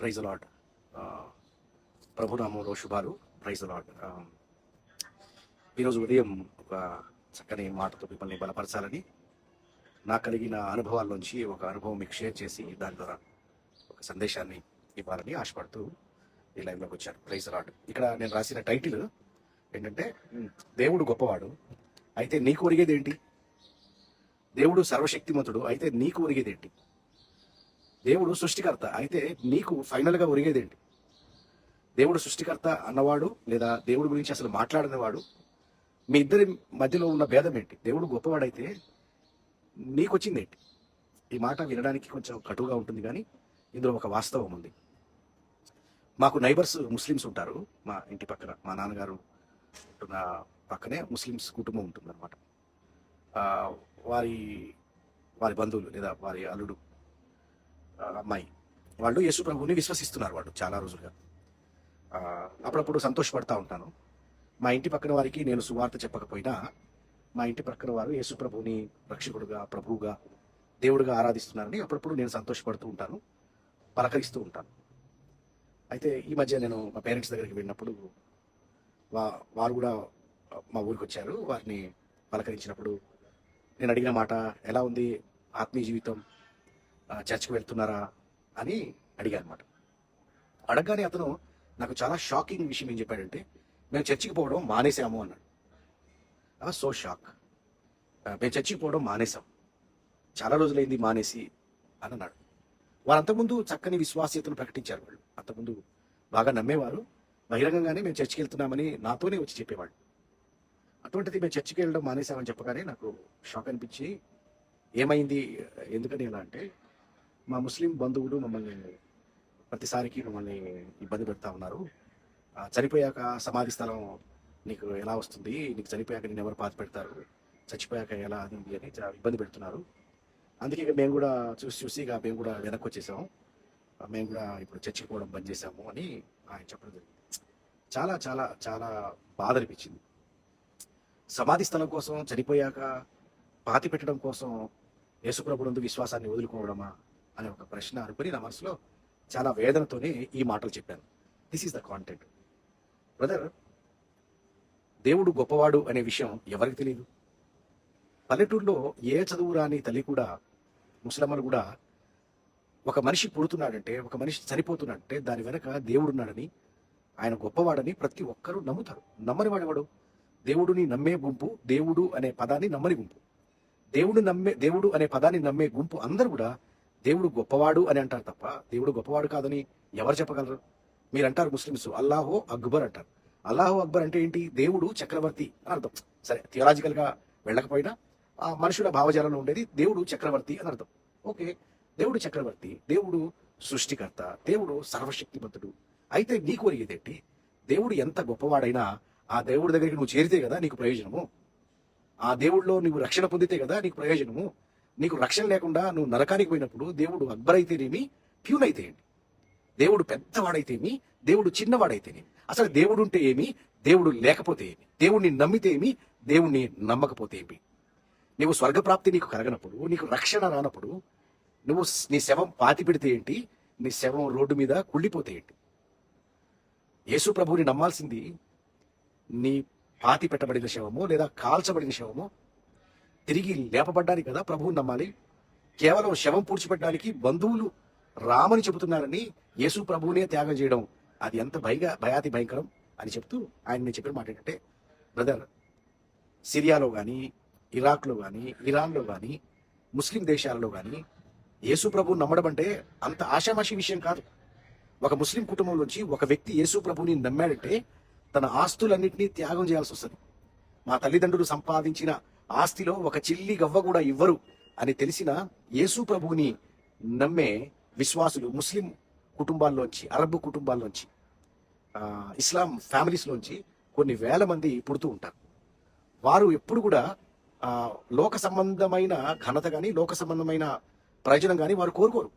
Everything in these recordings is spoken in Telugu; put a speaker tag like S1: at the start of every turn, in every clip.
S1: ప్రైజ్ లాడ్ ప్రభునామంలో శుభాలు. ప్రైజ్ లాడ్ ఈరోజు ఉదయం ఒక చక్కని మాటతో మిమ్మల్ని బలపరచాలని నాకు కలిగిన అనుభవాల్లోంచి ఒక అనుభవం మీకు షేర్ చేసి దాని ద్వారా ఒక సందేశాన్ని ఇవ్వాలని ఆశపడుతూ ఈ లైవ్లోకి వచ్చాను. ప్రైజ్ లాడ్ ఇక్కడ నేను రాసిన టైటిల్ ఏంటంటే దేవుడు గొప్పవాడు. అయితే నీకు ఒరిగేది ఏంటి దేవుడు సర్వశక్తిమంతుడు. అయితే నీకు ఒరిగేది ఏంటి దేవుడు సృష్టికర్త. అయితే నీకు ఫైనల్గా ఒరిగేదేంటి దేవుడు సృష్టికర్త అన్నవాడు లేదా దేవుడి గురించి అసలు మాట్లాడనివాడు మీ ఇద్దరి మధ్యలో ఉన్న భేదం ఏంటి? దేవుడు గొప్పవాడైతే నీకు వచ్చింది ఏంటి? ఈ మాట వినడానికి కొంచెం కటువుగా ఉంటుంది కానీ ఇందులో ఒక వాస్తవం ఉంది. మాకు నైబర్స్ ముస్లిమ్స్ ఉంటారు. మా ఇంటి పక్కన మా నాన్నగారు ఉంటున్న పక్కనే ముస్లిమ్స్ కుటుంబం ఉంటుందన్నమాట. వారి వారి బంధువులు లేదా వారి అల్లుడు అమ్మాయి. వాళ్ళు యేసు ప్రభువుని విశ్వసిస్తున్నారు వాళ్ళు చాలా రోజులుగా. అప్పుడప్పుడు సంతోషపడతా ఉంటాను. మా ఇంటి పక్కన వారికి నేను సువార్త చెప్పకపోయినా మా ఇంటి పక్కన వారు యేసు ప్రభువుని రక్షకుడుగా ప్రభువుగా దేవుడిగా ఆరాధిస్తున్నారని అప్పుడప్పుడు నేను సంతోషపడుతూ ఉంటాను పలకరిస్తూ ఉంటాను. అయితే ఈ మధ్య నేను మా పేరెంట్స్ దగ్గరికి వెళ్ళినప్పుడు వా వారు కూడా మా ఊరికి వచ్చారు. వారిని పలకరించినప్పుడు నేను అడిగిన మాట ఎలా ఉంది ఆత్మీయ జీవితం? చర్చ్కి వెళ్తున్నారా అని అడిగారు అనమాట అడగగానే అతను నాకు చాలా షాకింగ్ విషయం ఏం చెప్పాడంటే మేము చర్చికి పోవడం మానేసాము అన్నాడు. సో షాక్ మేము చర్చికి పోవడం మానేసాం. చాలా రోజులైంది మానేసి అని అన్నాడు. వారు అంతకుముందు చక్కని విశ్వాసీయతను ప్రకటించారు వాళ్ళు. అంతకుముందు బాగా నమ్మేవారు. బహిరంగంగానే మేము చర్చికి వెళ్తున్నామని నాతోనే వచ్చి చెప్పేవాళ్ళు. అటువంటిది మేము చర్చికి వెళ్ళడం మానేసామని చెప్పగానే నాకు షాక్ అనిపించి ఏమైంది? ఎందుకని? ఎలా అంటే మా ముస్లిం బంధువులు మమ్మల్ని ప్రతిసారికి మమ్మల్ని ఇబ్బంది పెడతా ఉన్నారు. చనిపోయాక సమాధి స్థలం నీకు ఎలా వస్తుంది? నీకు చనిపోయాక నేను ఎవరు పాతి పెడతారు? చచ్చిపోయాక ఎలా అది అని ఇబ్బంది పెడుతున్నారు. అందుకే ఇక మేము కూడా చూసి చూసి ఇక మేము కూడా వెనక్కి వచ్చేసాము మేము కూడా ఇప్పుడు చర్చికి పోవడం బంద్ చేసాము అని ఆయన చెప్పడం జరిగింది. చాలా చాలా చాలా బాధ అనిపించింది. సమాధి స్థలం కోసం చనిపోయాక పాతి పెట్టడం కోసం యేసుప్రభునందు విశ్వాసాన్ని వదులుకోవడమా? అనే ఒక ప్రశ్న అనుకుని నా మనసులో చాలా వేదనతోనే ఈ మాటలు చెప్పాను. This is the content brother దేవుడు గొప్పవాడు అనే విషయం ఎవరికి తెలియదు పల్లెటూరులో ఏ చదువు రాని తల్లి కూడా ముసలమ్మలు కూడా ఒక మనిషి పుడుతున్నాడంటే ఒక మనిషి చనిపోతున్నాడంటే దాని వెనక దేవుడున్నాడని ఆయన గొప్పవాడని ప్రతి ఒక్కరూ నమ్ముతారు. నమ్మని వాడేవాడు దేవుడిని నమ్మే గుంపు దేవుడు అనే పదాన్ని నమ్మని గుంపు. దేవుడు నమ్మే దేవుడు అనే పదాన్ని నమ్మే గుంపు అందరూ కూడా దేవుడు గొప్పవాడు అని అంటారు తప్ప దేవుడు గొప్పవాడు కాదని ఎవరు చెప్పగలరు? మీరు అంటారు ముస్లిమ్స్ అల్లాహో అక్బర్ అంటారు. అల్లాహో అక్బర్ అంటే ఏంటి? దేవుడు చక్రవర్తి అని అర్థం. సరే థియోలాజికల్గా వెళ్ళకపోయినా ఆ మనుషుల భావజాలంలో ఉండేది దేవుడు చక్రవర్తి అని అర్థం. ఓకే దేవుడు చక్రవర్తి దేవుడు సృష్టికర్త దేవుడు సర్వశక్తిమంతుడు. అయితే నీకు ఒరిగేదేంటి దేవుడు ఎంత గొప్పవాడైనా ఆ దేవుడి దగ్గరికి నువ్వు చేరితే కదా నీకు ప్రయోజనము. ఆ దేవుడిలో నువ్వు రక్షణ పొందితే కదా నీకు ప్రయోజనము. నీకు రక్షణ లేకుండా నువ్వు నరకానికి పోయినప్పుడు దేవుడు అక్బర్ అయితేనేమి ప్యూన్ అయితేయండి దేవుడు పెద్దవాడైతేమి? దేవుడు చిన్నవాడైతేనేమి? అసలు దేవుడు ఉంటే ఏమి? దేవుడు లేకపోతే ఏమి? దేవుడిని నమ్మితే ఏమి? దేవుణ్ణి నమ్మకపోతే ఏమి? నీవు స్వర్గప్రాప్తి నీకు కలగనప్పుడు నీకు రక్షణ రానప్పుడు నువ్వు నీ శవం పాతి పెడితే ఏంటి? నీ శవం రోడ్డు మీద కుళ్ళిపోతే ఏంటి? యేసు ప్రభువుని నమ్మాల్సింది నీ పాతి పెట్టబడిన శవము లేదా కాల్చబడిన శవము తిరిగి లేపబడ్డానికి కదా ప్రభువుని నమ్మాలి. కేవలం శవం పూడ్చిపెట్టడానికి బంధువులు రామని చెబుతున్నారని యేసు ప్రభువునే త్యాగం చేయడం అది ఎంత భయగా భయాతి భయంకరం అని చెప్తూ ఆయన నేను చెప్పిన మాట ఏంటంటే బ్రదర్ సిరియాలో కానీ ఇరాక్లో కానీ ఇరాన్లో కానీ ముస్లిం దేశాలలో కానీ యేసు ప్రభువు నమ్మడం అంటే అంత ఆషామాషి విషయం కాదు. ఒక ముస్లిం కుటుంబంలోంచి ఒక వ్యక్తి యేసు ప్రభుని నమ్మాడంటే తన ఆస్తులన్నింటినీ త్యాగం చేయాల్సి వస్తుంది. మా తల్లిదండ్రులు సంపాదించిన ఆస్తిలో ఒక చిల్లి గవ్వ కూడా ఇవ్వరు అని తెలిసిన యేసు ప్రభువుని నమ్మే విశ్వాసులు ముస్లిం కుటుంబాల్లోంచి అరబ్ కుటుంబాల్లోంచి ఇస్లాం ఫ్యామిలీస్లోంచి కొన్ని వేల మంది పుడుతూ ఉంటారు. వారు ఎప్పుడు కూడా లోక సంబంధమైన ఘనత కానీ లోక సంబంధమైన ప్రయోజనం కానీ వారు కోరుకోరు.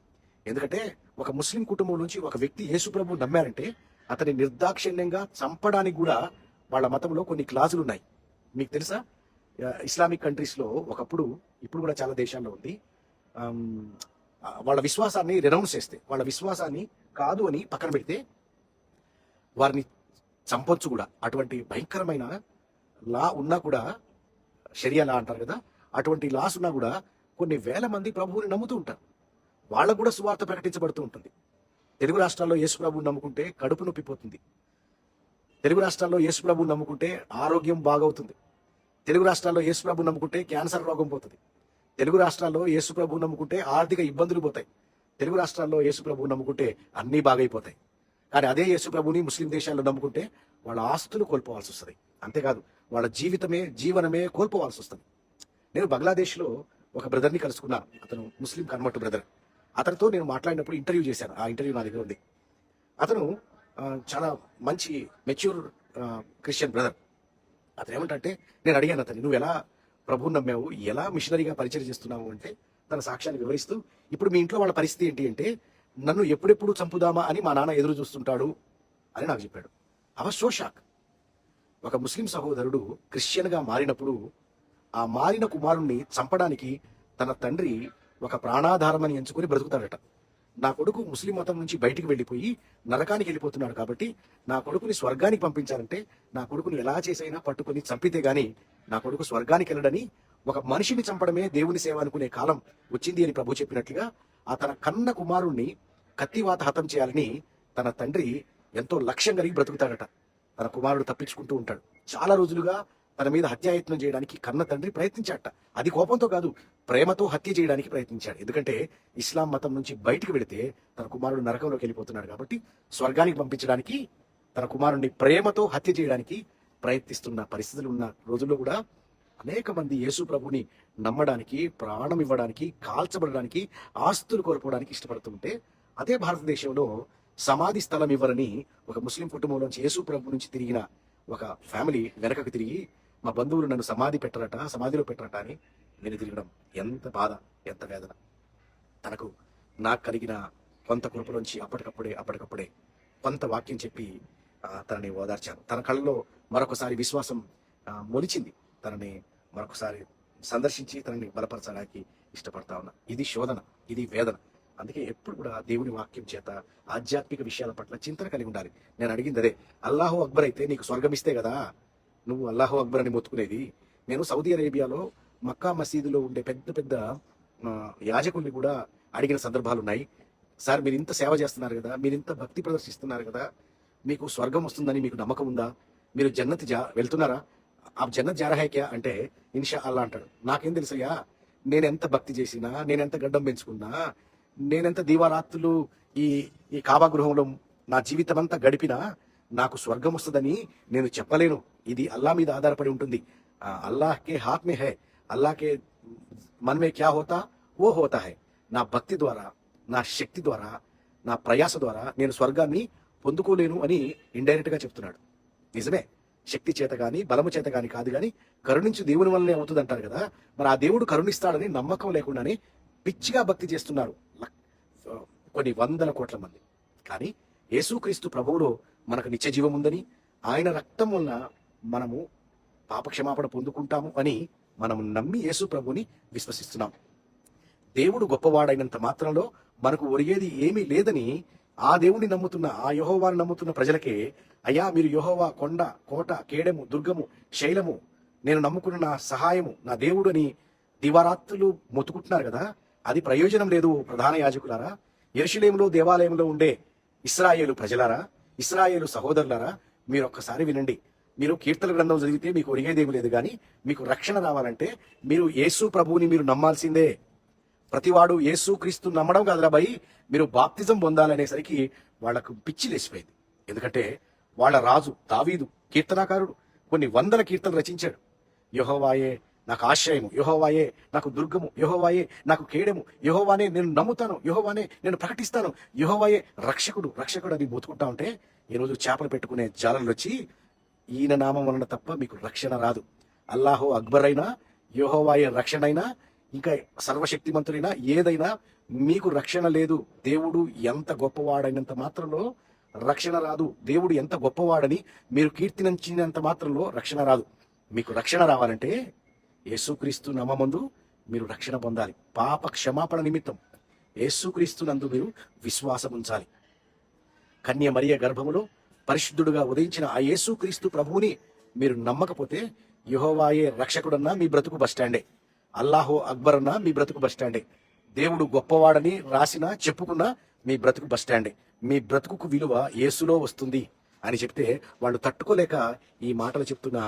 S1: ఎందుకంటే ఒక ముస్లిం కుటుంబం నుంచి ఒక వ్యక్తి యేసుప్రభు నమ్మారంటే అతని నిర్దాక్షిణ్యంగా చంపడానికి కూడా వాళ్ళ మతంలో కొన్ని క్లాజులు ఉన్నాయి మీకు తెలుసా? ఇస్లామిక్ కంట్రీస్లో ఒకప్పుడు ఇప్పుడు కూడా చాలా దేశాల్లో ఉంది. వాళ్ళ విశ్వాసాన్ని రెనౌన్స్ చేస్తే వాళ్ళ విశ్వాసాన్ని కాదు అని పక్కన పెడితే వారిని చంపొచ్చు కూడా. అటువంటి భయంకరమైన లా ఉన్నా కూడా షరియా లా అంటారు కదా అటువంటి లాస్ ఉన్నా కూడా కొన్ని వేల మంది ప్రభువుని నమ్ముతూ ఉంటారు. వాళ్ళకు కూడా సువార్త ప్రకటించబడుతూ ఉంటుంది. తెలుగు రాష్ట్రాల్లో యేసు ప్రభువుని నమ్ముకుంటే కడుపు నొప్పి పోతుంది తెలుగు రాష్ట్రాల్లో యేసు ప్రభువుని నమ్ముకుంటే ఆరోగ్యం బాగవుతుంది. తెలుగు రాష్ట్రాల్లో యేసుప్రభు నమ్ముకుంటే క్యాన్సర్ రోగం పోతుంది. తెలుగు రాష్ట్రాల్లో యేసుప్రభు నమ్ముకుంటే ఆర్థిక ఇబ్బందులు పోతాయి. తెలుగు రాష్ట్రాల్లో యేసుప్రభు నమ్ముకుంటే అన్నీ బాగైపోతాయి. కానీ అదే యేసుప్రభుని ముస్లిం దేశాల్లో నమ్ముకుంటే వాళ్ళ ఆస్తులు కోల్పోవాల్సి వస్తుంది. అంతేకాదు వాళ్ళ జీవితమే జీవనమే కోల్పోవాల్సి వస్తుంది. నేను బంగ్లాదేశ్లో ఒక బ్రదర్ని కలుసుకున్నాను. అతను ముస్లిం కన్వర్ట్ బ్రదర్. అతనితో నేను మాట్లాడినప్పుడు ఇంటర్వ్యూ చేశాను. ఆ ఇంటర్వ్యూ నా దగ్గర ఉంది. అతను చాలా మంచి మెచ్యూర్ క్రిస్టియన్ బ్రదర్. అతను ఏమంటే నేను అడిగాను అతని నువ్వు ఎలా ప్రభువుని నమ్మావు? ఎలా మిషనరీగా పరిచయం చేస్తున్నావు? అంటే తన సాక్ష్యాన్ని వివరిస్తూ ఇప్పుడు మీ ఇంట్లో వాళ్ళ పరిస్థితి ఏంటి అంటే నన్ను ఎప్పుడెప్పుడు చంపుదామా అని మా నాన్న ఎదురు చూస్తుంటాడు అని నాకు చెప్పాడు. అవ సో షాక్ ఒక ముస్లిం సహోదరుడు క్రిస్టియన్గా మారినప్పుడు ఆ మారిన కుమారుణ్ణి చంపడానికి తన తండ్రి ఒక ప్రాణాధారమని ఎంచుకొని బ్రతుకుతాడట. నా కొడుకు ముస్లిం మతం నుంచి బయటికి వెళ్ళిపోయి నరకానికి వెళ్ళిపోతున్నాడు కాబట్టి నా కొడుకుని స్వర్గానికి పంపించాలంటే నా కొడుకుని ఎలా చేసైనా పట్టుకొని చంపితే గాని నా కొడుకు స్వర్గానికి వెళ్ళడని ఒక మనిషిని చంపడమే దేవుని సేవ అనుకునే కాలం వచ్చింది అని ప్రభు చెప్పినట్లుగా ఆ తన కన్న కుమారుణ్ణి కత్తివాత హతం చేయాలని తన తండ్రి ఎంతో లక్ష్యం కలిగి బ్రతుకుతాడట. తన కుమారుడు తప్పించుకుంటూ ఉంటాడు. చాలా రోజులుగా తన మీద హత్యాయత్నం చేయడానికి కన్న తండ్రి ప్రయత్నించాడట. అది కోపంతో కాదు ప్రేమతో హత్య చేయడానికి ప్రయత్నించాడు. ఎందుకంటే ఇస్లాం మతం నుంచి బయటికి వెళితే తన కుమారుడు నరకంలోకి వెళ్ళిపోతున్నాడు కాబట్టి స్వర్గానికి పంపించడానికి తన కుమారుడిని ప్రేమతో హత్య చేయడానికి ప్రయత్నిస్తున్న పరిస్థితులు ఉన్న రోజుల్లో కూడా అనేక మంది యేసు ప్రభుని నమ్మడానికి ప్రాణం ఇవ్వడానికి కాల్చబడడానికి ఆస్తులు కోల్పోవడానికి ఇష్టపడుతుంటే అదే భారతదేశంలో సమాధి స్థలం ఇవ్వరని ఒక ముస్లిం కుటుంబంలోంచి యేసు ప్రభు నుంచి తిరిగిన ఒక ఫ్యామిలీ వెనకకు తిరిగి మా బంధువులు నన్ను సమాధి పెట్టరట సమాధిలో పెట్టరట అని తిరగడం ఎంత బాధ ఎంత వేదన. తనకు నాకు కలిగిన కొంత కృపలోంచి అప్పటికప్పుడే అప్పటికప్పుడే కొంత వాక్యం చెప్పి తనని ఓదార్చాను. తన కళ్ళలో మరొకసారి విశ్వాసం మొలిచింది. తనని మరొకసారి సందర్శించి తనని బలపరచడానికి ఇష్టపడతా ఉన్నా. ఇది శోధన ఇది వేదన. అందుకే ఎప్పుడు కూడా దేవుని వాక్యం చేత ఆధ్యాత్మిక విషయాల పట్ల చింతన కలిగి ఉండాలి. నేను అడిగింది అదే అల్లాహో అక్బర్ అయితే నీకు స్వర్గం ఇస్తే కదా? నువ్వు అల్లాహో అక్బర్ అని మొత్తుకునేది? నేను సౌదీ అరేబియాలో మక్కా మసీదులో ఉండే పెద్ద పెద్ద యాజకుల్ని కూడా అడిగిన సందర్భాలు ఉన్నాయి సార్ మీరు ఇంత సేవ చేస్తున్నారు కదా మీరు ఇంత భక్తి ప్రదర్శిస్తున్నారు కదా మీకు స్వర్గం వస్తుందని మీకు నమ్మకం ఉందా? మీరు జన్నతి జా వెళ్తున్నారా? ఆ జన్నత్ జారహాయిక్యా అంటే ఇన్షా అల్లా అంటాడు. నాకేం తెలుసయ్యా నేనెంత భక్తి చేసినా నేనెంత గడ్డం పెంచుకున్నా నేనెంత దీవారాత్రులు ఈ ఈ కావా గృహంలో నా జీవితం అంతా గడిపినా నాకు స్వర్గం వస్తుందని నేను చెప్పలేను. ఇది అల్లా మీద ఆధారపడి ఉంటుంది. అల్లాహ్ కే హాత్ మే హై. अल्लाह के मन में क्या होता ఓ होता है। నా భక్తి ద్వారా నా శక్తి ద్వారా నా ప్రయాస ద్వారా నేను స్వర్గాన్ని పొందుకోలేను అని ఇండైరెక్ట్గా చెప్తున్నాడు। నిజమే। శక్తి చేత కానీ బలము చేత కానీ కాదు కానీ కరుణించు దేవుని వల్లనే అవుతుంది అంటారు కదా। మరి ఆ దేవుడు కరుణిస్తాడని నమ్మకం లేకుండానే పిచ్చిగా భక్తి చేస్తున్నారు లక్- కొన్ని వందల కోట్ల మంది. కానీ యేసుక్రీస్తు ప్రభువులో మనకు నిత్య జీవం ఉందని ఆయన రక్తం వలన మనము పాపక్షమాపణ పొందుకుంటాము అని మనం నమ్మి యేసు ప్రభుని విశ్వసిస్తున్నాం. దేవుడు గొప్పవాడైనంత మాత్రంలో మనకు ఒరిగేది ఏమీ లేదని ఆ దేవుని నమ్ముతున్న ఆ యహోవాను నమ్ముతున్న ప్రజలకే అయ్యా మీరు యహోవా కొండ కోట కేడెము దుర్గము శైలము నేను నమ్ముకున్న నా సహాయము నా దేవుడు అని దివారాత్రులు మొత్తుకుంటున్నారు కదా అది ప్రయోజనం లేదు ప్రధాన యాజకులారా. ఎరుషులేములో దేవాలయంలో ఉండే ఇస్రాయేలు ప్రజలారా ఇస్రాయేలు సహోదరులారా మీరు ఒక్కసారి వినండి. మీరు కీర్తన గ్రంథం చదివితే మీకు ఒరిగేదేమి లేదు కానీ మీకు రక్షణ రావాలంటే మీరు యేసు ప్రభువుని మీరు నమ్మాల్సిందే. ప్రతివాడు యేసు క్రీస్తు నమ్మడం కాదురా భయ్ మీరు బాప్తిజం పొందాలనేసరికి వాళ్ళకు పిచ్చి లేచిపోయింది. ఎందుకంటే వాళ్ళ రాజు దావీదు కీర్తనాకారుడు. కొన్ని వందల కీర్తనలు రచించాడు. యహోవాయే నాకు ఆశ్రయము. యహోవాయే నాకు దుర్గము. యహోవాయే నాకు కేడము. యహోవానే నేను నమ్ముతాను. యహోవానే నేను ప్రకటిస్తాను. యహోవాయే రక్షకుడు. రక్షకుడు అని బతుకుంటా ఉంటే ఈరోజు చేపలు పెట్టుకునే జాలలు వచ్చి ఈయన నామం వలన తప్ప మీకు రక్షణ రాదు. అల్లాహో అక్బర్ అయినా యోహోవాయ రక్షణ అయినా ఇంకా సర్వశక్తిమంతుడైనా ఏదైనా మీకు రక్షణ లేదు. దేవుడు ఎంత గొప్పవాడైనంత మాత్రంలో రక్షణ రాదు. దేవుడు ఎంత గొప్పవాడని మీరు కీర్తినంచినంత మాత్రంలో రక్షణ రాదు. మీకు రక్షణ రావాలంటే యేసుక్రీస్తు నమ్మమందు మీరు రక్షణ పొందాలి. పాప క్షమాపణ నిమిత్తం యేసుక్రీస్తునందు మీరు విశ్వాసం ఉంచాలి కన్య మరియ గర్భములో పరిశుద్ధుడుగా ఉదయించిన ఆ యేసుక్రీస్తు ప్రభువుని మీరు నమ్మకపోతే యుహోవాయే రక్షకుడన్నా మీ బ్రతుకు బస్టాండే అల్లాహో అక్బర్ అన్నా మీ బ్రతుకు బస్టాండే దేవుడు గొప్పవాడని రాసినా చెప్పుకున్నా మీ బ్రతుకు బస్టాండే మీ బ్రతుకుకు విలువ యేసులో వస్తుంది అని చెప్తే వాళ్ళు తట్టుకోలేక ఈ మాటలు చెప్తున్న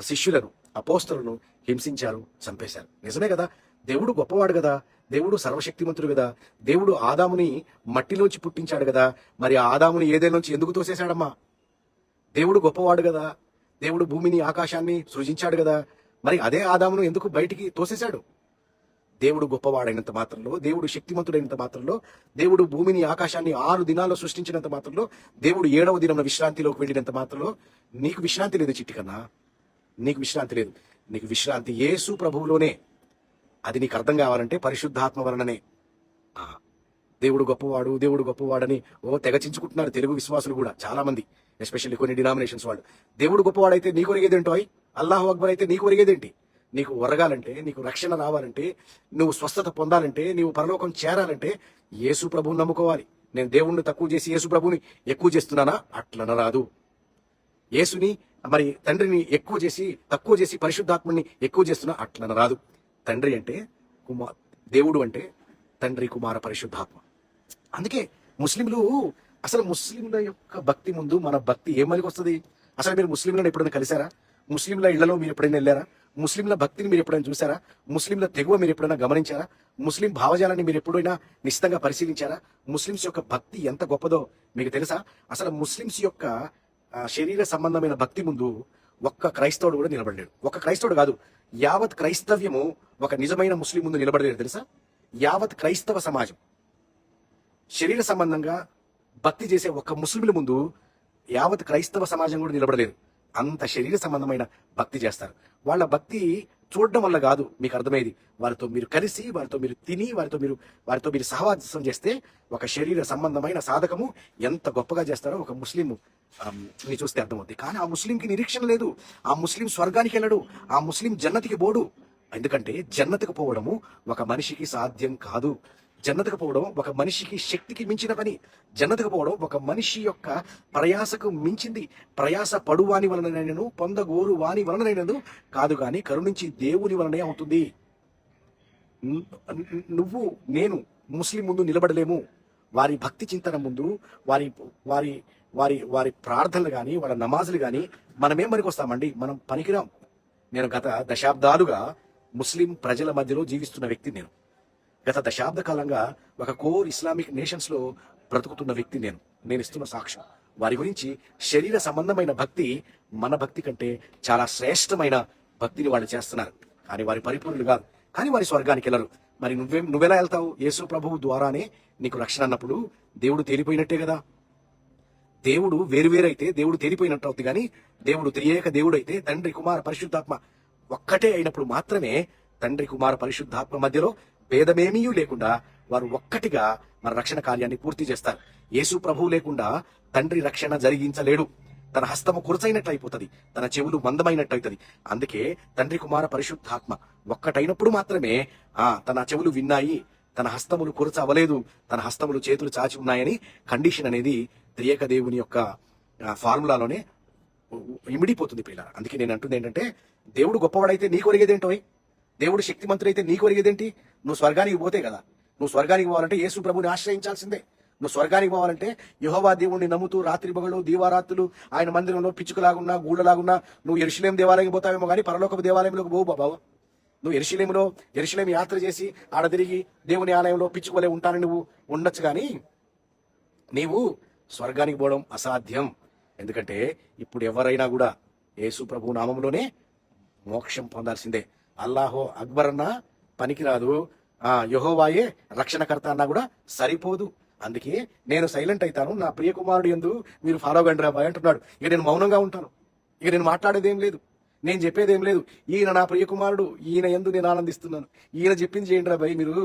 S1: శిష్యులను అపోస్తలను హింసించారు చంపేశారు. నిజమే కదా? దేవుడు గొప్పవాడు కదా? దేవుడు సర్వశక్తిమంతుడు కదా. దేవుడు ఆదాముని మట్టిలోంచి పుట్టించాడు కదా. మరి ఆ ఆదాముని ఏదేలోంచి ఎందుకు తోసేశాడమ్మా? దేవుడు గొప్పవాడు కదా. దేవుడు భూమిని ఆకాశాన్ని సృజించాడు కదా. మరి అదే ఆదామును ఎందుకు బయటికి తోసేశాడు? దేవుడు గొప్పవాడైనంత మాత్రంలో దేవుడు శక్తిమంతుడైనంత మాత్రంలో దేవుడు భూమిని ఆకాశాన్ని ఆరు దినాల్లో సృష్టించినంత మాత్రంలో దేవుడు ఏడవ దినం విశ్రాంతిలోకి వెళ్ళినంత మాత్రంలో నీకు విశ్రాంతి లేదు చిట్టి కన్నా. నీకు విశ్రాంతి లేదు. నీకు విశ్రాంతి యేసు ప్రభువులోనే. అది నీకు అర్థం కావాలంటే పరిశుద్ధాత్మ వలననే. దేవుడు గొప్పవాడు దేవుడు గొప్పవాడని ఓ తెగచించుకుంటున్నారు తెలుగు విశ్వాసులు కూడా చాలా మంది ఎస్పెషల్లీ కొన్ని డినామినేషన్స్ వాళ్ళు. దేవుడు గొప్పవాడైతే నీకు ఒరిగేదేంటో అయ్? అల్లాహు అక్బర్ అయితే నీకు ఒరిగేదేంటి నీకు ఒరగాలంటే నీకు రక్షణ రావాలంటే నువ్వు స్వస్థత పొందాలంటే నీవు పరలోకం చేరాలంటే యేసు ప్రభువుని నమ్ముకోవాలి. నేను దేవుణ్ణి తక్కువ చేసి యేసు ప్రభుని ఎక్కువ చేస్తున్నానా? అట్లనరాదు యేసుని మరి తండ్రిని ఎక్కువ చేసి తక్కువ చేసి పరిశుద్ధాత్మని ఎక్కువ చేస్తున్నా? అట్లన రాదు. తండ్రి అంటే కుమార్ దేవుడు అంటే తండ్రి కుమార పరిశుద్ధాత్మ. అందుకే ముస్లింలు అసలు ముస్లింల యొక్క భక్తి ముందు మన భక్తి ఏమనికి వస్తుంది? అసలు మీరు ముస్లింలను ఎప్పుడైనా కలిసారా ముస్లింల ఇళ్ళలో మీరు ఎప్పుడైనా వెళ్ళారా? ముస్లింల భక్తిని మీరు ఎప్పుడైనా చూసారా ముస్లింల తెగువ మీరు ఎప్పుడైనా గమనించారా? ముస్లిం భావజాలాన్ని మీరు ఎప్పుడైనా నిశ్చితంగా పరిశీలించారా? ముస్లింస్ యొక్క భక్తి ఎంత గొప్పదో మీకు తెలుసా? అసలు ముస్లింస్ యొక్క శరీర సంబంధమైన భక్తి ముందు ఒక్క క్రైస్తవుడు కూడా నిలబడలేడు ఒక క్రైస్తవుడు కాదు యావత్ క్రైస్తవ్యము ఒక నిజమైన ముస్లిం ముందు నిలబడలేదు తెలుసా? యావత్ క్రైస్తవ సమాజం శరీర సంబంధంగా భక్తి చేసే ఒక ముస్లింల ముందు యావత్ క్రైస్తవ సమాజం కూడా నిలబడలేదు. అంత శరీర సంబంధమైన భక్తి చేస్తారు. వాళ్ళ భక్తి చూడడం వల్ల కాదు మీకు అర్థమయ్యేది వారితో మీరు కలిసి వారితో మీరు తిని వారితో మీరు వారితో మీరు సహవాసం చేస్తే ఒక శరీర సంబంధమైన సాధకము ఎంత గొప్పగా చేస్తారో ఒక ముస్లిం ని చూస్తే అర్థమవుతుంది కానీ ఆ ముస్లింకి నిరీక్షణ లేదు. ఆ ముస్లిం స్వర్గానికి వెళ్ళడు. ఆ ముస్లిం జన్నతికి పోడు. ఎందుకంటే జన్నతికి పోవడము ఒక మనిషికి సాధ్యం కాదు. జన్నతకు పోవడం ఒక మనిషికి శక్తికి మించిన పని. జన్నతకు పోవడం ఒక మనిషి యొక్క ప్రయాసకు మించింది. ప్రయాస పడు వాని వలనైనను పొందగోరు వాని వలనైనను కాదు కానీ కరుణించి దేవుని వలనే అవుతుంది. నువ్వు నేను ముస్లిం ముందు నిలబడలేము. వారి భక్తి చింతన ముందు వారి వారి వారి వారి ప్రార్థనలు కానీ వాళ్ళ నమాజులు కానీ మనమేం పనికొస్తామండి మనం పనికిరాం. నేను గత దశాబ్దాలుగా ముస్లిం ప్రజల మధ్యలో జీవిస్తున్న వ్యక్తి నేను. గత దశాబ్ద కాలంగా ఒక కోర్ ఇస్లామిక్ నేషన్స్లో బ్రతుకుతున్న వ్యక్తి నేను. నేను ఇస్తున్న సాక్ష్యం. వారి గురించి శరీర సంబంధమైన భక్తి మన భక్తి కంటే చాలా శ్రేష్టమైన భక్తిని వాళ్ళు చేస్తున్నారు. కానీ వారి పరిపూర్ణులు కాదు. కానీ వారి స్వర్గానికి వెళ్ళరు. మరి నువ్వే నువ్వెలా వెళ్తావు? యేసు ప్రభువు ద్వారానే నీకు రక్షణ అన్నప్పుడు దేవుడు తేలిపోయినట్టే కదా. దేవుడు వేరువేరైతే దేవుడు తేలిపోయినట్టు అవుతుంది కానీ దేవుడు త్రియేక దేవుడు అయితే తండ్రి కుమార పరిశుద్ధాత్మ ఒక్కటే అయినప్పుడు మాత్రమే తండ్రి కుమార పరిశుద్ధాత్మ మధ్యలో భేదమేమీ లేకుండా వారు ఒక్కటిగా మన రక్షణ కార్యాన్ని పూర్తి చేస్తారు. యేసు ప్రభువు లేకుండా తండ్రి రక్షణ జరిగించలేడు. తన హస్తము కురచైనట్లు అయిపోతుంది తన చెవులు మందమైనట్టు అవుతుంది అందుకే తండ్రి కుమార పరిశుద్ధాత్మ ఒక్కటైనప్పుడు మాత్రమే ఆ తన చెవులు విన్నాయి తన హస్తములు కురచ అవ్వలేదు తన హస్తములు చేతులు చాచి ఉన్నాయని కండిషన్ అనేది త్రియేక దేవుని యొక్క ఫార్ములాలోనే ఇమిడిపోతుంది పిల్ల అందుకే నేను అంటుంది ఏంటంటే దేవుడు గొప్పవాడైతే నీకు ఒరిగేదేంటో దేవుడు శక్తిమంతుడైతే నీకు ఒరిగేదేంటి? నువ్వు స్వర్గానికి పోతే కదా. నువ్వు స్వర్గానికి పోవాలంటే యేసు ప్రభుని ఆశ్రయించాల్సిందే. నువ్వు స్వర్గానికి పోవాలంటే యహోవా దేవుణ్ణి నమ్ముతూ రాత్రి పగలు దీవారాత్రులు ఆయన మందిరంలో పిచ్చుకలాగున్నా గూళ్ళలాగున్నా నువ్వు ఎరుశలేం దేవాలయం పోతావేమో కానీ పరలోకపు దేవాలయంలోకి పోవు బాబా. నువ్వు ఎరుశలేములో ఎరుశలేం యాత్ర చేసి ఆడ తిరిగి దేవుని ఆలయంలో పిచ్చుకోలే ఉంటానని నువ్వు ఉండొచ్చు కానీ నీవు స్వర్గానికి పోవడం అసాధ్యం. ఎందుకంటే ఇప్పుడు ఎవరైనా కూడా యేసు ప్రభు నామంలోనే మోక్షం పొందాల్సిందే. అల్లాహో అక్బర్ అన్నా పనికిరాదు. ఆ యహోవాయే రక్షణకర్త అన్నా కూడా సరిపోదు. అందుకే నేను సైలెంట్ అవుతాను నా ప్రియ కుమారుడు ఎందు మీరు ఫాలో కండి రాబాయ్ అంటున్నాడు. ఇక నేను మౌనంగా ఉంటాను. ఇక నేను మాట్లాడేదేం లేదు. నేను చెప్పేదేం లేదు. ఈయన నా ప్రియ కుమారుడు. ఈయన ఎందు నేను ఆనందిస్తున్నాను. ఈయన చెప్పింది చేయండి రాబాయ్ మీరు.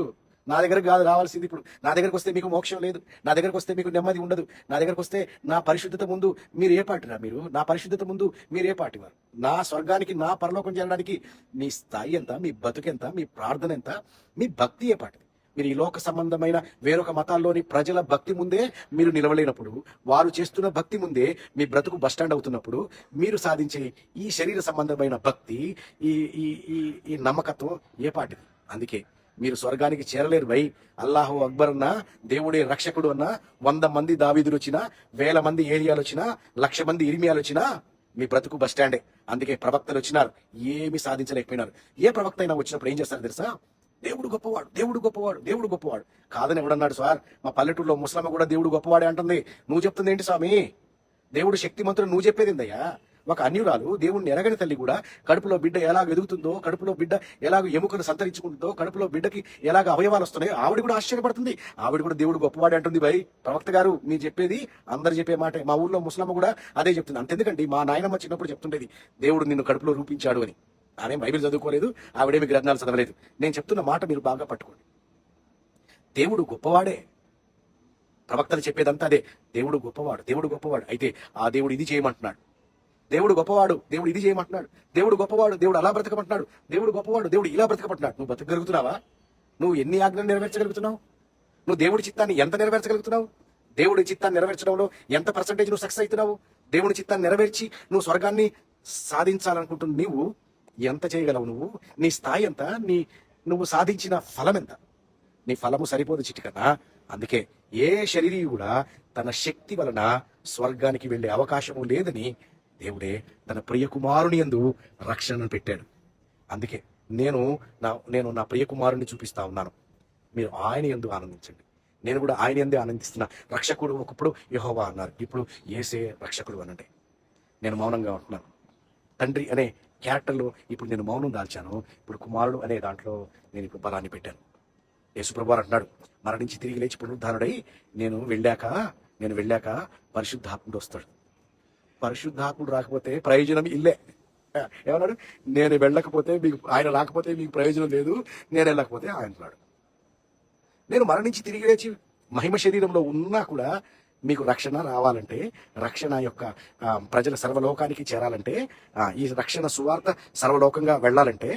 S1: నా దగ్గరకు కాదు రావాల్సింది ఇప్పుడు. నా దగ్గరకు వస్తే మీకు మోక్షం లేదు. నా దగ్గరకు వస్తే మీకు నెమ్మది ఉండదు. నా దగ్గరకు వస్తే నా పరిశుద్ధత ముందు మీరు ఏ పాటిరా మీరు? నా పరిశుద్ధత ముందు మీరు ఏ పాటివారు నా స్వర్గానికి నా పరలోకం చేరడానికి మీ స్థాయి ఎంత? మీ బతుకెంత మీ ప్రార్థన ఎంత? మీ భక్తి ఏ పాటిది మీరు ఈ లోక సంబంధమైన వేరొక మతాల్లోని ప్రజల భక్తి ముందే మీరు నిలవలేనప్పుడు వారు చేస్తున్న భక్తి ముందే మీ బ్రతుకు బస్టాండ్ అవుతున్నప్పుడు మీరు సాధించే ఈ శరీర సంబంధమైన భక్తి ఈ ఈ ఈ ఈ నమ్మకత్వం ఏ పాటిది అందుకే మీరు స్వర్గానికి చేరలేరు భయ్. అల్లాహు అక్బర్ అన్న దేవుడే రక్షకుడు అన్న వంద మంది దావీదులు వచ్చినా వేల మంది ఏరియాలు వచ్చినా లక్ష మంది ఇరిమియాలు వచ్చినా మీ బ్రతుకు బస్ స్టాండే. అందుకే ప్రవక్తలు వచ్చినారు. ఏమి సాధించలేకపోయినారు. ఏ ప్రవక్త అయినా వచ్చినప్పుడు ఏం చేస్తారు తెలుసా? దేవుడు గొప్పవాడు దేవుడు గొప్పవాడు దేవుడు గొప్పవాడు. కాదని ఎవడన్నాడు సార్? మా పల్లెటూరులో ముసలమ్మ కూడా దేవుడు గొప్పవాడే అంటుంది. నువ్వు చెప్తుంది ఏంటి స్వామి? దేవుడు శక్తిమంతుడు నువ్వు చెప్పేది ఏందయ్యా? ఒక అన్యురాలు దేవుణ్ణి ఎరగని తల్లి కూడా కడుపులో బిడ్డ ఎలాగ ఎదుగుతుందో కడుపులో బిడ్డ ఎలాగ ఎముకను సంతరించుకుంటుందో కడుపులో బిడ్డకి ఎలాగ అవయవాలు వస్తున్నాయో ఆవిడ కూడా ఆశ్చర్యపడుతుంది. ఆవిడ కూడా దేవుడు గొప్పవాడే అంటుంది భయ్ ప్రవక్త గారు మీరు చెప్పేది అందరు చెప్పే మాట. మా ఊర్లో ముస్లమ్మ కూడా అదే చెప్తుంది. అంతెందుకండి మా నాయనమ్మ చిన్నప్పుడు చెప్తుండేది దేవుడు నిన్ను కడుపులో రూపించాడు అని. ఆమె బైబిల్ చదువుకోలేదు ఆవిడేమి గ్రంథాలు చదవలేదు. నేను చెప్తున్న మాట మీరు బాగా పట్టుకోండి. దేవుడు గొప్పవాడే. ప్రవక్తలు చెప్పేదంతా అదే. దేవుడు గొప్పవాడు దేవుడు గొప్పవాడు. అయితే ఆ దేవుడు ఇది చేయమంటున్నాడు. దేవుడు గొప్పవాడు దేవుడు ఇది చేయమంటున్నాడు. దేవుడు గొప్పవాడు దేవుడు అలా బ్రతకమంటున్నాడు. దేవుడు గొప్పవాడు దేవుడు ఇలా బ్రతకమంటున్నాడు. నువ్వు బ్రతకగలుగుతున్నావా? నువ్వు ఎన్ని ఆజ్ఞలు నెరవేర్చగలుగుతున్నావు? నువ్వు దేవుడి చిత్తాన్ని ఎంత నెరవేర్చగలుగుతున్నావు? దేవుడి చిత్తాన్ని నెరవేర్చడంలో ఎంత పర్సంటేజ్ నువ్వు సక్సెస్ అవుతున్నావు? దేవుడి చిత్తాన్ని నెరవేర్చి నువ్వు స్వర్గాన్ని సాధించాలనుకుంటున్న నీవు ఎంత చేయగలవు నువ్వు? నీ స్థాయి ఎంత? నీ నువ్వు సాధించిన ఫలం ఎంత? నీ ఫలము సరిపోదు చిటికన్నా అందుకే ఏ శరీరీ కూడా తన శక్తి వలన స్వర్గానికి వెళ్ళే అవకాశము లేదని దేవుడే తన ప్రియ కుమారుని యందు రక్షణను పెట్టాడు. అందుకే నేను నా నేను నా ప్రియ కుమారుని చూపిస్తా ఉన్నాను. మీరు ఆయన ఎందు ఆనందించండి. నేను కూడా ఆయన ఎందే ఆనందిస్తున్నా రక్షకుడు ఒకప్పుడు యహోవా అన్నారు. ఇప్పుడు ఏసే రక్షకుడు అనండి. నేను మౌనంగా ఉంటున్నాను. తండ్రి అనే క్యారెక్టర్లో ఇప్పుడు నేను మౌనం దాల్చాను. ఇప్పుడు కుమారుడు అనే దాంట్లో నేను ఇప్పుడు బలాన్ని పెట్టాను. యేసుప్రభు అంటున్నాడు మరణించి తిరిగి లేచి పునరుద్ధానుడై నేను వెళ్ళాక నేను వెళ్ళాక పరిశుద్ధాత్ముడు వస్తాడు. పరిశుద్ధాత్ముడు రాకపోతే ప్రయోజనం ఇల్లే. ఏమన్నాడు? నేను వెళ్ళకపోతే మీకు ఆయన రాకపోతే మీకు ప్రయోజనం లేదు నేను వెళ్ళకపోతే ఆయన రాడు. నేను మరణించి తిరిగి లేచి మహిమ శరీరంలో ఉన్నా కూడా మీకు రక్షణ రావాలంటే రక్షణ యొక్క ప్రజల సర్వలోకానికి చేరాలంటే ఈ రక్షణ సువార్త సర్వలోకంగా వెళ్ళాలంటే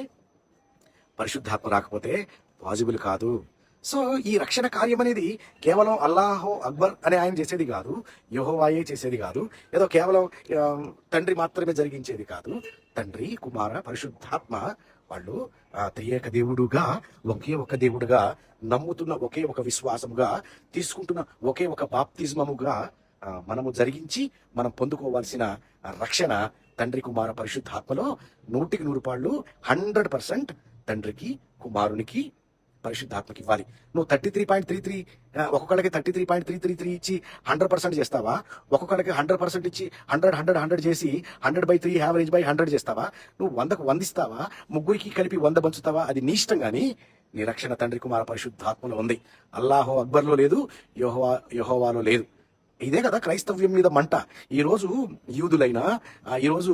S1: పరిశుద్ధాత్మ రాకపోతే పాజిబుల్ కాదు. సో ఈ రక్షణ కార్యం అనేది కేవలం అల్లాహో అక్బర్ అనే ఆయన చేసేది కాదు యహోవాయే చేసేది కాదు ఏదో కేవలం తండ్రి మాత్రమే జరిగించేది కాదు. తండ్రి కుమార పరిశుద్ధాత్మ వాళ్ళు త్రియేక దేవుడుగా ఒకే ఒక దేవుడుగా నమ్ముతున్న ఒకే ఒక విశ్వాసముగా తీసుకుంటున్న ఒకే ఒక బాప్తిజమముగా మనము జరిగించి మనం పొందుకోవాల్సిన రక్షణ తండ్రి కుమార పరిశుద్ధాత్మలో నూటికి నూరు పాళ్ళు హండ్రెడ్ పర్సెంట్ తండ్రికి కుమారునికి పరిశుద్ధాత్మకి ఇవ్వాలి. నువ్వు thirty three point three three ఒక్కొక్కడికి thirty three point three three three ఇచ్చి హండ్రెడ్ పర్సెంట్ చేస్తావా? ఒక్కొక్కడికి హండ్రెడ్ పర్సెంట్ ఇచ్చి హండ్రెడ్ హండ్రెడ్ హండ్రెడ్ చేసి hundred by three average by hundred చేస్తావా? నువ్వు వందకు వందిస్తావా? ముగ్గురికి కలిపి వంద పంచుతావా? అది నీ ఇష్టం కానీ నీ రక్షణ తండ్రి కుమార పరిశుద్ధాత్మలో ఉంది. అల్లాహో అక్బర్లో లేదు యోహోవా యోహోవాలో లేదు. ఇదే కదా క్రైస్తవ్యం మీద మంట. ఈరోజు యూదులైనా ఈరోజు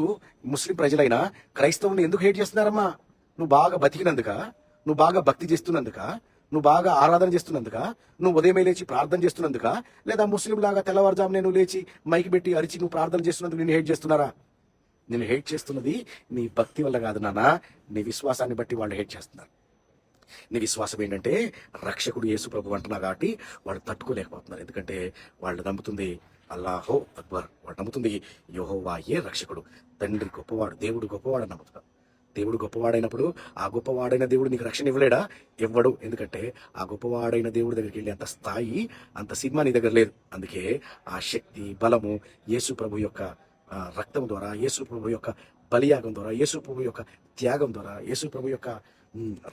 S1: ముస్లిం ప్రజలైనా క్రైస్తవుని ఎందుకు హేట్ చేస్తున్నారమ్మా? నువ్వు బాగా బతికినందుక? నువ్వు బాగా భక్తి చేస్తున్నందుక? నువ్వు బాగా ఆరాధన చేస్తున్నందుక? నువ్వు ఉదయమే లేచి ప్రార్థన చేస్తున్నందుక? లేదా ముస్లిం లాగా తెల్లవారుజాము నేను లేచి మైకి పెట్టి అరిచి నువ్వు ప్రార్థన చేస్తున్నందుకు నేను హేట్ చేస్తున్నారా? నేను హేట్ చేస్తున్నది నీ భక్తి వల్ల కాదు నాన్న. నీ విశ్వాసాన్ని బట్టి వాళ్ళు హేట్ చేస్తున్నారు. నీ విశ్వాసం ఏంటంటే రక్షకుడు యేసు ప్రభు అంటున్నా కాబట్టి వాళ్ళు తట్టుకోలేకపోతున్నారు. ఎందుకంటే వాళ్ళు నమ్ముతుంది అల్లాహో అక్బర్. వాళ్ళు నమ్ముతుంది యెహోవాయే రక్షకుడు. తండ్రి గొప్పవాడు దేవుడు గొప్పవాడు నమ్ముతున్నారు. దేవుడు గొప్పవాడైనప్పుడు ఆ గొప్పవాడైన దేవుడు నీకు రక్షణ ఇవ్వలేడా? ఇవ్వడు. ఎందుకంటే ఆ గొప్పవాడైన దేవుడి దగ్గరికి వెళ్ళి అంత స్థాయి అంత సినిమా నీ దగ్గర లేదు. అందుకే ఆ శక్తి బలము యేసు ప్రభు యొక్క రక్తం ద్వారా యేసు ప్రభు యొక్క బలియాగం ద్వారా యేసు ప్రభు యొక్క త్యాగం ద్వారా యేసు ప్రభు యొక్క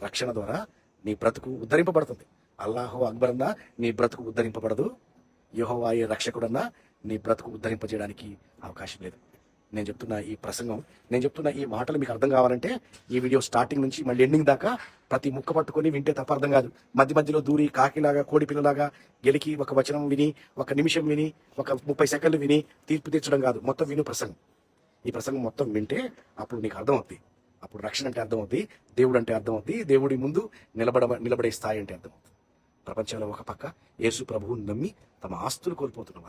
S1: రక్షణ ద్వారా నీ బ్రతుకు ఉద్ధరింపబడుతుంది. అల్లాహో అక్బరన్నా నీ బ్రతుకు ఉద్ధరింపబడదు. యహోవాయే రక్షకుడన్నా నీ బ్రతుకు ఉద్ధరింపజేయడానికి అవకాశం లేదు. నేను చెప్తున్న ఈ ప్రసంగం నేను చెప్తున్న ఈ మాటలు మీకు అర్థం కావాలంటే ఈ వీడియో స్టార్టింగ్ నుంచి మళ్ళీ ఎండింగ్ దాకా ప్రతి ముక్క పట్టుకొని వింటే తప్ప అర్థం కాదు. మధ్య మధ్యలో దూరి కాకిలాగా కోడి పిల్లలాగా గెలికి ఒక వచనం విని ఒక నిమిషం విని ఒక ముప్పై సెకండ్లు విని తీర్పు తీర్చడం కాదు. మొత్తం విను ప్రసంగం. ఈ ప్రసంగం మొత్తం వింటే అప్పుడు నీకు అర్థం అప్పుడు రక్షణ అంటే అర్థం అవుతుంది దేవుడు అంటే అర్థం దేవుడి ముందు నిలబడ నిలబడే స్థాయి అంటే అర్థం అవుతుంది ప్రపంచంలో ఒక పక్క యేసు ప్రభువుని నమ్మి తమ ఆస్తులు కోల్పోతున్న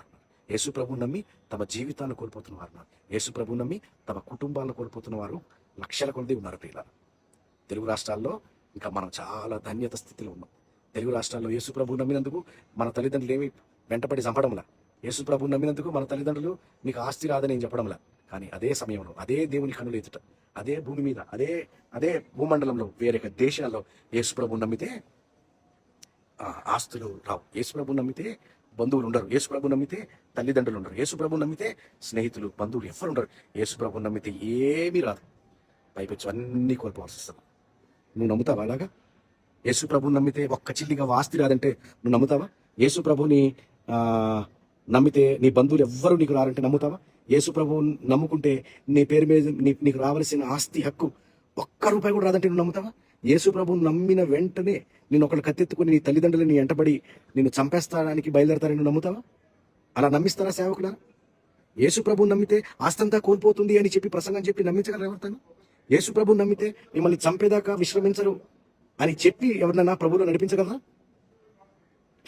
S1: యేసుప్రభు నమ్మి తమ జీవితాన్ని కోల్పోతున్న వారు ఉన్నారు. యేసుప్రభు నమ్మి తమ కుటుంబాలను కోల్పోతున్న వారు లక్షల కొలది ఉన్నారు ప్రియుల తెలుగు రాష్ట్రాల్లో ఇంకా మనం చాలా ధన్యత స్థితిలో ఉన్నాం. తెలుగు రాష్ట్రాల్లో యేసుప్రభు నమ్మినందుకు మన తల్లిదండ్రులు ఏమి వెంటపడి చంపడంలా. యేసుప్రభు నమ్మినందుకు మన తల్లిదండ్రులు మీకు ఆస్తి రాదని నేను చెప్పడంలా. కానీ అదే సమయంలో అదే దేవుని కనులు ఎదుట అదే భూమి మీద అదే అదే భూమండలంలో వేరే దేశాల్లో యేసుప్రభు నమ్మితే ఆస్తులు రావు. యేసుప్రభు నమ్మితే బంధువులు ఉండరు. యేసుప్రభు నమ్మితే తల్లిదండ్రులు ఉండరు. యేసు ప్రభు నమ్మితే స్నేహితులు బంధువులు ఎవరు ఉండరు. యేసు ప్రభు నమ్మితే ఏమీ రాదు. పైపెచ్చు అన్నీ కోల్పోవాల్సి వస్తుంది. నువ్వు నమ్ముతావా అలాగా? ఏసుప్రభుని నమ్మితే ఒక్క చిల్లిగా వాస్తి రాదంటే నువ్వు నమ్ముతావా? యేసు ప్రభుని నమ్మితే నీ బంధువులు ఎవ్వరు నీకు రారంటే నమ్ముతావా? యేసు ప్రభువుని నమ్ముకుంటే నీ పేరు మీద నీ- నీకు రావాల్సిన ఆస్తి హక్కు ఒక్క రూపాయి కూడా రాదంటే నువ్వు నమ్ముతావా? ఏసుప్రభువుని నమ్మిన వెంటనే నేను ఒకళ్ళు కత్తెత్తుకుని నీ తల్లిదండ్రులని ఎంటబడి నిన్ను చంపేస్తాడానికి బయలుదేరతారని నువ్వు నమ్ముతావా? అలా నమ్మిస్తారా సేవకులా యేసు ప్రభు నమ్మితే ఆస్తంతా కోల్పోతుంది అని చెప్పి ప్రసంగం చెప్పి నమ్మించగలరు ఎవరితోనూ? యేసు ప్రభువుని నమ్మితే మిమ్మల్ని చంపేదాకా విశ్రమించరు అని చెప్పి ఎవరినైనా ప్రభువులో నడిపించగలరా?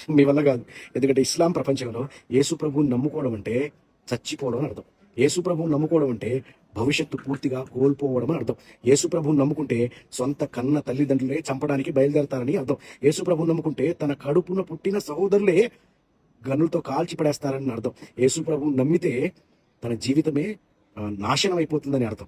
S1: మీ వల్ల కాదు. ఎందుకంటే ఇస్లాం ప్రపంచంలో యేసు ప్రభువుని నమ్ముకోవడం అంటే చచ్చిపోవడం అని అర్థం. యేసు ప్రభువుని నమ్ముకోవడం అంటే భవిష్యత్తు పూర్తిగా కోల్పోవడం అని అర్థం. యేసు ప్రభువుని నమ్ముకుంటే సొంత కన్న తల్లిదండ్రులే చంపడానికి బయలుదేరతారని అర్థం. యేసు ప్రభువుని నమ్ముకుంటే తన కడుపున పుట్టిన సహోదరులే గనులతో కాల్చి పడేస్తారని అర్థం. యేసు ప్రభు నమ్మితే తన జీవితమే నాశనం అయిపోతుందని అర్థం.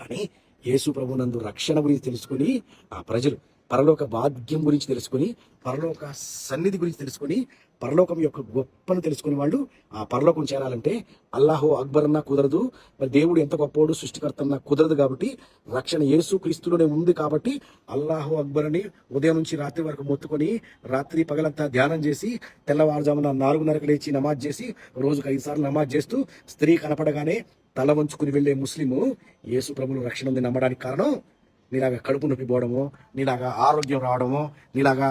S1: కానీ యేసు ప్రభునందు రక్షణ గురించి తెలుసుకుని ఆ ప్రజలు పరలోక భాగ్యం గురించి తెలుసుకుని పరలోక సన్నిధి గురించి తెలుసుకుని పరలోకం యొక్క గొప్పను తెలుసుకునే వాళ్ళు ఆ పరలోకం చేరాలంటే అల్లాహో అక్బర్ అన్నా కుదరదు. మరి దేవుడు ఎంత గొప్పోడు సృష్టికర్త అన్నా కుదరదు కాబట్టి రక్షణ యేసు క్రీస్తులోనే ఉంది కాబట్టి అల్లాహో అక్బర్ అని ఉదయం నుంచి రాత్రి వరకు మొత్తుకొని రాత్రి పగలంతా ధ్యానం చేసి తెల్లవారుజామున నాలుగున్నరకు లేచి నమాజ్ చేసి రోజుకు ఐదు సార్లు నమాజ్ చేస్తూ స్త్రీ కనపడగానే తల వంచుకుని వెళ్ళే ముస్లిము యేసు ప్రభులు రక్షణ ఉంది నమ్మడానికి కారణం. నీలాగా కడుపు నొప్పి పోవడము నీలాగా ఆరోగ్యం రావడము నీలాగా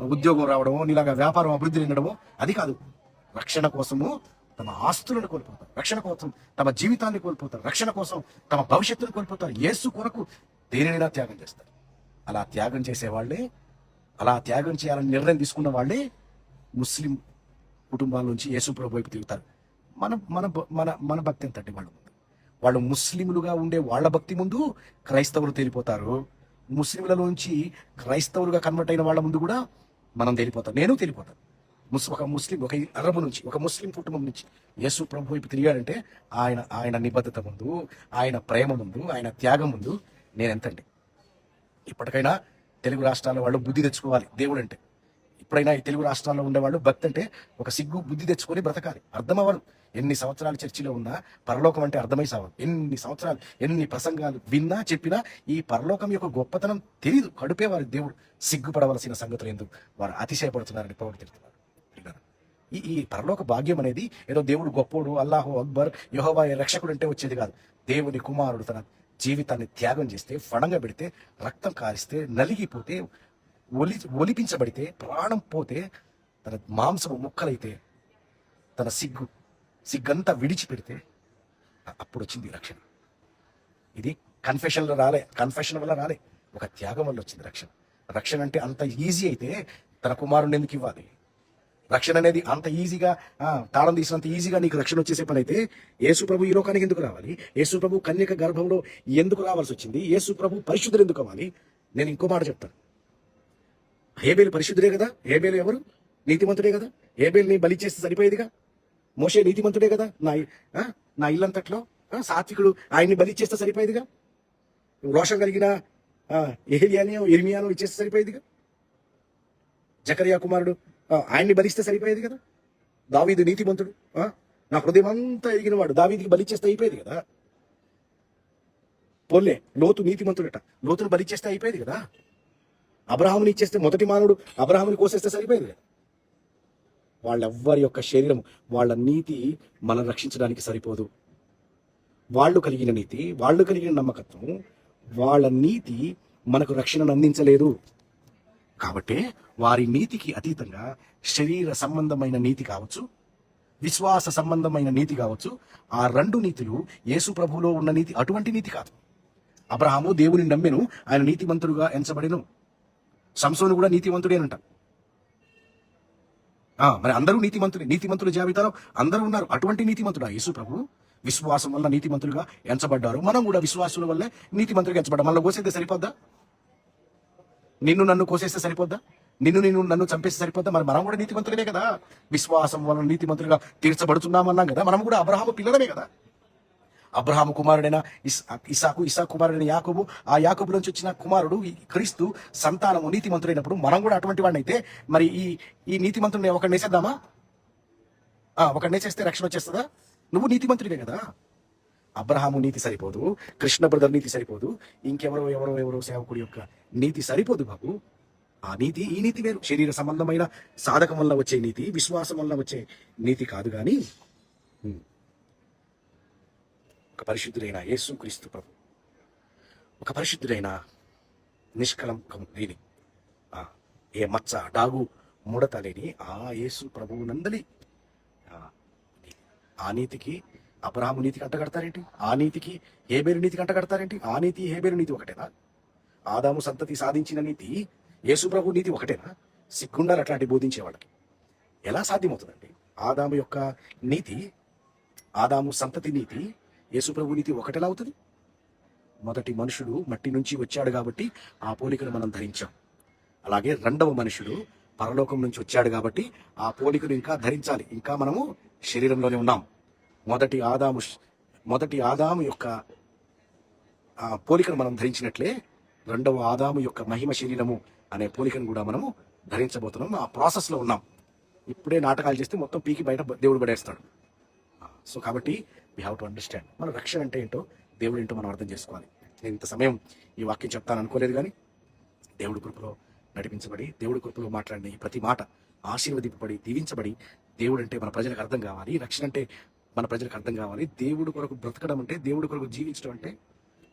S1: ఉద్యోగం రావడము నీలాగా వ్యాపారం అభివృద్ధి చెందడము అది కాదు. రక్షణ కోసము తమ ఆస్తులను కోల్పోతారు. రక్షణ కోసం తమ జీవితాన్ని కోల్పోతారు. రక్షణ కోసం తమ భవిష్యత్తును కోల్పోతారు. యేసు కొరకు దేనినైనా త్యాగం చేస్తారు. అలా త్యాగం చేసే వాళ్ళే అలా త్యాగం చేయాలని నిర్ణయం తీసుకున్న వాళ్ళే ముస్లిం కుటుంబాల నుంచి యేసు ప్రభు వైపు తిరుగుతారు. మన మన భ- మన మన భక్తి ఎంతటి వాళ్ళు ముందు. వాళ్ళు ముస్లింలుగా ఉండే వాళ్ళ భక్తి ముందు క్రైస్తవులు తేలిపోతారు. ముస్లింలలోంచి క్రైస్తవులుగా కన్వర్ట్ అయిన వాళ్ళ ముందు కూడా మనం తేలిపోతాం. నేను తేలిపోతాను. ముస్ ఒక ముస్లిం ఒక అరబు నుంచి ఒక ముస్లిం కుటుంబం నుంచి యేసు ప్రభు వైపు తిరిగాడంటే ఆయన ఆయన నిబద్ధత ముందు ఆయన ప్రేమ ముందు ఆయన త్యాగం ముందు నేను ఎంతండి ఇప్పటికైనా తెలుగు రాష్ట్రాల వాళ్ళు బుద్ధి తెచ్చుకోవాలి. దేవుడు అంటే ఇప్పుడైనా ఈ తెలుగు రాష్ట్రాల్లో ఉండేవాళ్ళు భక్తి అంటే ఒక సిగ్గు బుద్ధి తెచ్చుకొని బ్రతకాలి. అర్థం ఎన్ని సంవత్సరాలు చర్చిలో ఉన్నా పరలోకం అంటే అర్థమై సావరు ఎన్ని సంవత్సరాలు ఎన్ని ప్రసంగాలు విన్నా చెప్పినా ఈ పరలోకం యొక్క గొప్పతనం తెలియదు కడుపే వారి దేవుడు. సిగ్గుపడవలసిన సంగతులు ఎందుకు? వారు అతిశయపడుతున్నారని పౌరులు తిరుగుతున్నారు ఈ ఈ పరలోక భాగ్యం అనేది ఏదో దేవుడు గొప్పోడు అల్లాహో అక్బర్ యహోవా రక్షకుడు అంటే వచ్చేది కాదు. దేవుని కుమారుడు తన జీవితాన్ని త్యాగం చేస్తే ఫణంగా పెడితే రక్తం కారిస్తే నలిగిపోతే ఒలి ఒలిపించబడితే ప్రాణం పోతే తన మాంసము ముక్కలైతే తన సిగ్గు సిగ్గంతా విడిచిపెడితే అప్పుడు వచ్చింది రక్షణ. ఇది కన్ఫెషన్లో రాలే కన్ఫెషన్ వల్ల రాలే. ఒక త్యాగం వల్ల వచ్చింది రక్షణ. రక్షణ అంటే అంత ఈజీ అయితే తన కుమారుని ఎందుకు ఇవ్వాలి? రక్షణ అనేది అంత ఈజీగా తాళం తీసినంత ఈజీగా నీకు రక్షణ వచ్చేసే పని అయితే యేసు ప్రభు ఈ లోకానికి ఎందుకు రావాలి? యేసు ప్రభు కన్యక గర్భంలో ఎందుకు రావాల్సి వచ్చింది? యేసు ప్రభు ఎందుకు అవ్వాలి? నేను ఇంకో మాట చెప్తాను. హేబేలు పరిశుద్ధుడే కదా? హేబేలు ఎవరు? నీతిమంతుడే కదా? హేబేల్ని బలి చేస్తే సరిపోయేదిగా? మోషే నీతిమంతుడే కదా? నా ఆ, నా ఇల్లంతట్లో? సాత్వికుడు ఆయన్ని బలి చేస్తే సరిపోయేదిగా? రోషం కలిగిన ఏలియానో ఇర్మియానో ఇచ్చేస్తే సరిపోయేదిగా? జకరియా కుమారుడు ఆ, ఆయన్ని బలిస్తే సరిపోయేది కదా దావీదు నీతిమంతుడు నా హృదయం అంతా ఎరిగిన వాడు దావీదికి బలిచ్చేస్తే అయిపోయేది కదా? పోలే లోతు నీతిమంతుడట. లోతును బలిచ్చేస్తే అయిపోయేది కదా? అబ్రహాముని ఇచ్చేస్తే మొదటి మానవుడు అబ్రహాముని కోసేస్తే సరిపోయింది వాళ్ళెవ్వరి యొక్క శరీరం వాళ్ళ నీతి మనం రక్షించడానికి సరిపోదు. వాళ్ళు కలిగిన నీతి వాళ్ళు కలిగిన నమ్మకత్వం వాళ్ళ నీతి మనకు రక్షణను అందించలేదు. కాబట్టి వారి నీతికి అతీతంగా శరీర సంబంధమైన నీతి కావచ్చు విశ్వాస సంబంధమైన నీతి కావచ్చు ఆ రెండు నీతులు యేసు ప్రభువులో ఉన్న నీతి అటువంటి నీతి కాదు. అబ్రహాము దేవుని నమ్మెను ఆయన నీతిమంతుడుగా ఎంచబడెను. సంసోను కూడా నీతివంతుడేనంట ఆ, మరి అందరూ నీతిమంతుడే నీతిమంతుల జాబితాలో అందరూ ఉన్నారు. అటువంటి నీతిమంతుడా యేసు ప్రభు? విశ్వాసం వల్ల నీతిమంతులుగా ఎంచబడ్డారు. మనం కూడా విశ్వాసుల వల్లే నీతిమంతులుగా ఎంచబడ్డాం. మనలో కోసేస్తే సరిపోద్దా? నిన్ను నన్ను కోసేస్తే సరిపోద్దా? నిన్ను నిన్ను నన్ను చంపేస్తే సరిపోద్దా? మరి మనం కూడా నీతిమంతులమే కదా. విశ్వాసం వల్ల నీతిమంతులుగా తీర్చబడుతున్నామన్నాం కదా. మనం కూడా అబ్రహాము పిల్లలమే కదా. అబ్రహాము కుమారుడైన ఇసాకు ఇసా కుమారుడైన యాకోబు. ఆ యాకోబు నుంచి వచ్చిన కుమారుడు ఈ క్రీస్తు సంతానము నీతిమంతుడైనప్పుడు మనం కూడా అటువంటి వాడిని అయితే మరి ఈ ఈ నీతిమంతుడిని ఒకరిని వేసేద్దామా ఆ, ఒకరిని వేసేస్తే రక్షణ వచ్చేస్తుందా? నువ్వు నీతిమంతుడివే కదా. అబ్రహాము నీతి సరిపోదు కృష్ణ బ్రదర్ నీతి సరిపోదు ఇంకెవరో ఎవరో ఎవరో సేవకుడి యొక్క నీతి సరిపోదు బాబు. ఆ నీతి ఈ నీతి వేరు. శరీర సంబంధమైన సాధకం వల్ల వచ్చే నీతి విశ్వాసం వల్ల వచ్చే నీతి కాదు కానీ ఒక పరిశుద్ధుడైన యేసు క్రీస్తు ప్రభు. ఒక పరిశుద్ధుడైన నిష్కలంకం లేని ఏ మచ్చ డాగు ముడత లేని ఆ యేసు ప్రభువు నందలి. ఆ, నీతికి అబ్రహాము నీతికి అంటగడతారేంటి? ఆ నీతికి హేబేరు నీతికి అంటగడతారేంటి? ఆ నీతి హేబేరు నీతి ఒకటేనా? ఆదాము సంతతి సాధించిన నీతి యేసు ప్రభు నీతి ఒకటేనా? సిగ్గుండాలి అట్లాంటి బోధించే వాళ్ళకి. ఎలా సాధ్యమవుతుందండి? ఆదాము యొక్క నీతి ఆదాము సంతతి నీతి యేసుప్రభు నీతి ఒకటెలా అవుతుంది? మొదటి మనుషుడు మట్టి నుంచి వచ్చాడు కాబట్టి ఆ పోలికను మనం ధరించాం. అలాగే రెండవ మనుషుడు పరలోకం నుంచి వచ్చాడు కాబట్టి ఆ పోలికను ఇంకా ధరించాలి. ఇంకా మనము శరీరంలోనే ఉన్నాం. మొదటి ఆదాము మొదటి ఆదాము యొక్క ఆ పోలికను మనం ధరించినట్లే రెండవ ఆదాము యొక్క మహిమ శరీరము అనే పోలికను కూడా మనము ధరించబోతున్నాం. ఆ ప్రాసెస్లో ఉన్నాం. ఇప్పుడే నాటకాలు చేస్తే మొత్తం పీకి బయట దేవుడు పడేస్తాడు. సో కాబట్టి వీ హ్యావ్ టు అండర్స్టాండ్ మన రక్షణ అంటే ఏంటో దేవుడు ఏంటో మనం అర్థం చేసుకోవాలి. నేను ఇంత సమయం ఈ వాక్యం చెప్తాను అనుకోలేదు కానీ దేవుడి కృపలో నడిపించబడి దేవుడి కృపలో మాట్లాడిన ఈ ప్రతి మాట ఆశీర్వదింపబడి దీవించబడి దేవుడు అంటే మన ప్రజలకు అర్థం కావాలి. రక్షణ అంటే మన ప్రజలకు అర్థం కావాలి. దేవుడు కొరకు బ్రతకడం అంటే దేవుడి కొరకు జీవించడం అంటే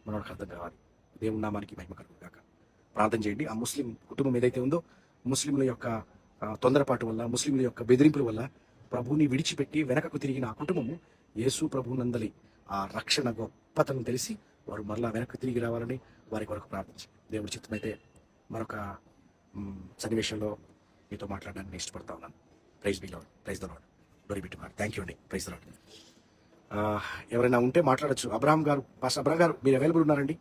S1: మనకు అర్థం కావాలి. దేవుడి నామానికి మహిమ కలుగు కాక ప్రార్థన చేయండి. ఆ ముస్లిం కుటుంబం ఏదైతే ఉందో ముస్లింల యొక్క తొందరపాటు వల్ల ముస్లింల యొక్క బెదిరింపుల వల్ల ప్రభువుని విడిచిపెట్టి వెనకకు తిరిగిన ఆ కుటుంబము యేసు ప్రభు నందలి ఆ రక్షణ గొప్పతనం తెలిసి వారు మరలా వెనక్కి తిరిగి రావాలని వారి కొరకు ప్రార్థించి దేవుడి చిత్తమైతే మరొక సన్నివేశంలో మీతో మాట్లాడడానికి ఇష్టపడతా ఉన్నాను. Praise below praise the Lord డోరీ బిట్ మార్ థ్యాంక్ యూ అండి. ప్రైజ్ ద లాడ్ ఎవరైనా ఉంటే మాట్లాడొచ్చు. అబ్రహం గారు పాస్ అబ్రహాం గారు మీరు అవైలబుల్ ఉన్నారండి?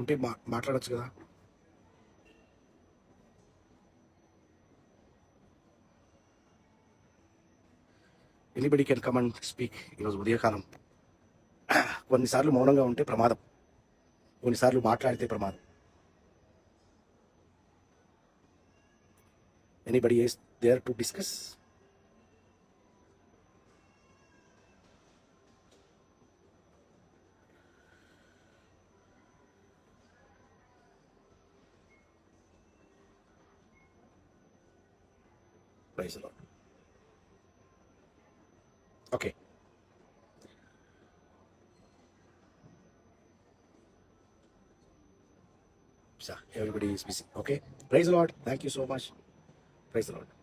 S1: ఉంటే మా మాట్లాడచ్చు కదా. Anybody can come and speak ఈరోజు ఉదయకాలం. కొన్నిసార్లు మౌనంగా ఉంటే ప్రమాదం. కొన్నిసార్లు మాట్లాడితే ప్రమాదం. Anybody is there to discuss praise Lord okay everybody is busy. Okay praise the lord. Thank you so much. Praise the lord